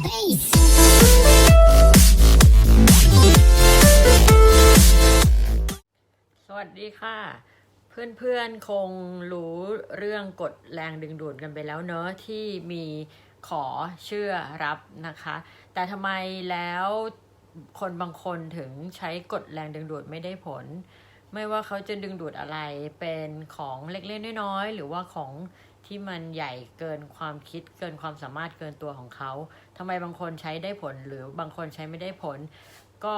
สวัสดีค่ะ เพื่อนๆคงรู้เรื่องกฎแรงดึงดูดกันไปแล้วเนอะที่มีขอเชื่อรับนะคะ แต่ทำไมแล้วคนบางคนถึงใช้กฎแรงดึงดูดไม่ได้ผล ไม่ว่าเขาจะดึงดูดอะไรเป็นของเล็กๆน้อยๆหรือว่าของที่มันใหญ่เกินความคิดเกินความสามารถเกินตัวของเขาทำไมบางคนใช้ได้ผลหรือบางคนใช้ไม่ได้ผล ก็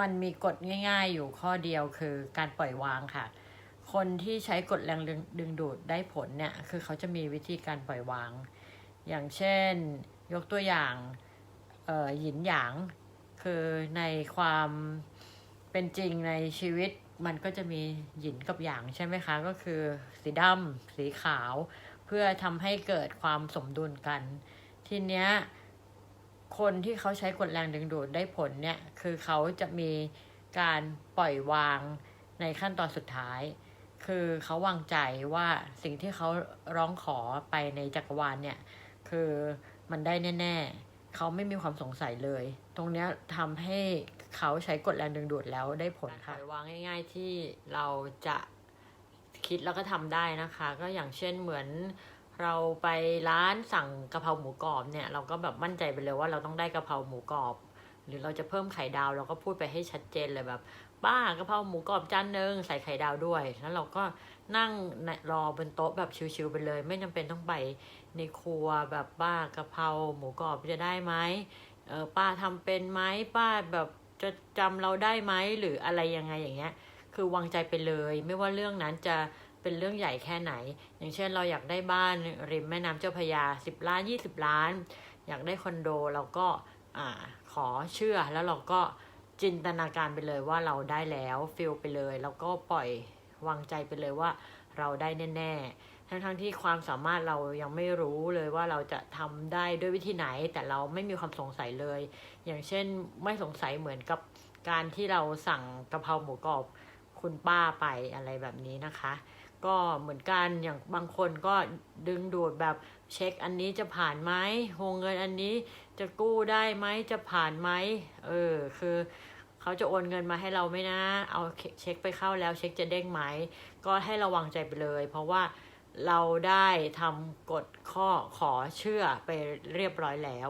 มันมีกฎง่าย ๆ อยู่ข้อเดียวคือการปล่อยวางค่ะ คนที่ใช้กฎแรงดึงดูดได้ผลเนี่ย คือเขาจะมีวิธีการปล่อยวาง อย่างเช่น ยกตัวอย่างหยินหยาง คือในความ เป็นจริงในชีวิตมันก็จะมีหยินกับหยางใช่ไหมคะ ก็คือสีดำสีขาว เพื่อทำให้เกิดความสมดุลกัน ทีเนี้ยคนที่เขาใช้กฎแรงดึงดูดได้ผลเนี่ย คือเขาจะมีการปล่อยวางในขั้นตอนสุดท้าย คือเขาวางใจว่าสิ่งที่เขาร้องขอไปในจักรวาลเนี่ย คือมันได้แน่ ๆ เขาไม่มีความสงสัยเลย ตรงเนี้ยทำให้เขาใช้กฎแรงดึงดูดแล้วได้ผลค่ะวางง่าย ๆที่เราจะคิดแล้วก็ทำได้นะคะ ก็อย่างเช่นเหมือนเราไปร้านสั่งกะเพราหมูกรอบเนี่ยเราก็แบบมั่นใจไปเลยว่าเราต้องได้กะเพราหมูกรอบ หรือเราจะเพิ่มไข่ดาวเราก็พูดไปให้ชัดเจนเลยแบบป้ากะเพราหมูกรอบจานหนึ่งใส่ไข่ดาวด้วย แล้วเราก็นั่งรอบนโต๊ะแบบชิวๆไปเลย ไม่จำเป็นต้องไปในครัวแบบป้ากะเพราหมูกรอบจะได้ไหม เออป้าทำเป็นไหมป้าแบบจะจำเราได้ไหมหรืออะไรยังไงอย่างเงี้ย คือวางใจไปเลย ไม่ว่าเรื่องนั้นจะเป็นเรื่องใหญ่แค่ไหน อย่างเช่นเราอยากได้บ้านริมแม่น้ำเจ้าพยา10ล้าน20ล้าน อยากได้คอนโดเราก็อ่าขอเชื่อแล้วเราก็จินตนาการไปเลยว่าเราได้แล้วฟิลไปเลย แล้วก็ปล่อยวางใจไปเลยว่าเราได้แน่ ๆ ทั้งๆที่ความสามารถเรายังไม่รู้เลยว่าเราจะทำได้ด้วยวิธีไหน แต่เราไม่มีความสงสัยเลย อย่างเช่นไม่สงสัยเหมือนกับการที่เราสั่งกะเพราหมูกรอบคุณป้าไปอะไรแบบนี้นะคะ ก็เหมือนกันอย่างบางคนก็ดึงดูดแบบเช็คอันนี้จะผ่านไหมวงเงินอันนี้จะกู้ได้ไหมจะผ่านไหมเออคือเขาจะโอนเงินมาให้เราไหมนะ เอาเช็คไปเข้าแล้วเช็คจะเด้งไหมก็ให้ระวังใจไปเลย เพราะว่า เราได้ทำกฎข้อขอเชื่อไปเรียบร้อยแล้ว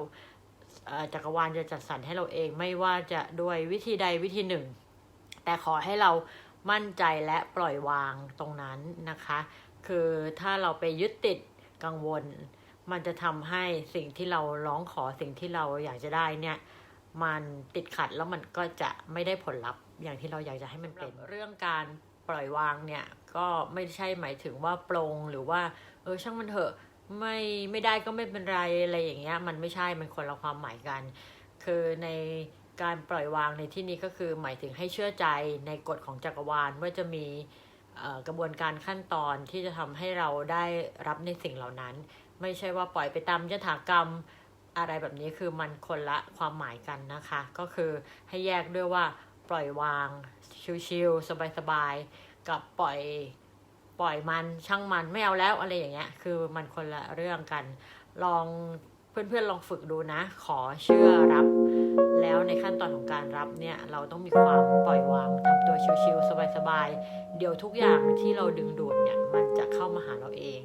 จักรวาลจะจัดสรรให้เราเองไม่ว่าจะด้วยวิธีใดวิธีหนึ่ง แต่ขอให้เรามั่นใจและปล่อยวางตรงนั้นนะคะ คือถ้าเราไปยึดติดกังวล มันจะทำให้สิ่งที่เราร้องขอสิ่งที่เราอยากจะได้เนี่ย มันติดขัดแล้วมันก็จะไม่ได้ผลลัพธ์อย่างที่เราอยากจะให้มันเป็น เรื่องการปล่อยวางเนี่ย ก็ไม่ใช่หมายถึงว่าปลงหรือว่า เออช่างมันเถอะไม่ไม่ได้ก็ไม่เป็นไรอะไรอย่างเงี้ย มันไม่ใช่มันคนละความหมายกัน คือในการปล่อยวางในที่นี้ก็คือหมายถึงให้เชื่อใจในกฎของจักรวาลว่าจะมีกระบวนการขั้นตอนที่จะทำให้เราได้รับในสิ่งเหล่านั้น ไม่ใช่ว่าปล่อยไปตามยถากรรม อะไรแบบนี้คือมันคนละความหมายกันนะคะ ก็คือให้แยกด้วยว่าปล่อยวางชิลๆสบายๆกับปล่อยปล่อยมันช่างมันไม่เอาแล้วอะไรอย่างเงี้ย คือมันคนละเรื่องกัน ลองเพื่อนๆลองฝึกดูนะ ขอเชื่อรับ แล้วในขั้นตอนของการรับเนี่ยเราต้องมีความปล่อยวางทำตัวชิลๆสบายๆเดี๋ยวทุกอย่างที่เราดึงดูดเนี่ยมันจะเข้ามาหาเราเอง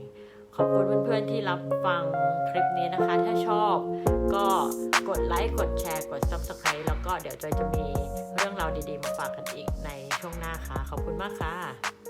ขอบคุณเพื่อนๆที่รับฟังคลิปนี้นะคะ ถ้าชอบก็กดไลค์กดแชร์กด Subscribe แล้วก็เดี๋ยวจอยจะมีเรื่องราวดีๆ มาฝากกันอีกในช่วงหน้าค่ะ ขอบคุณมากค่ะ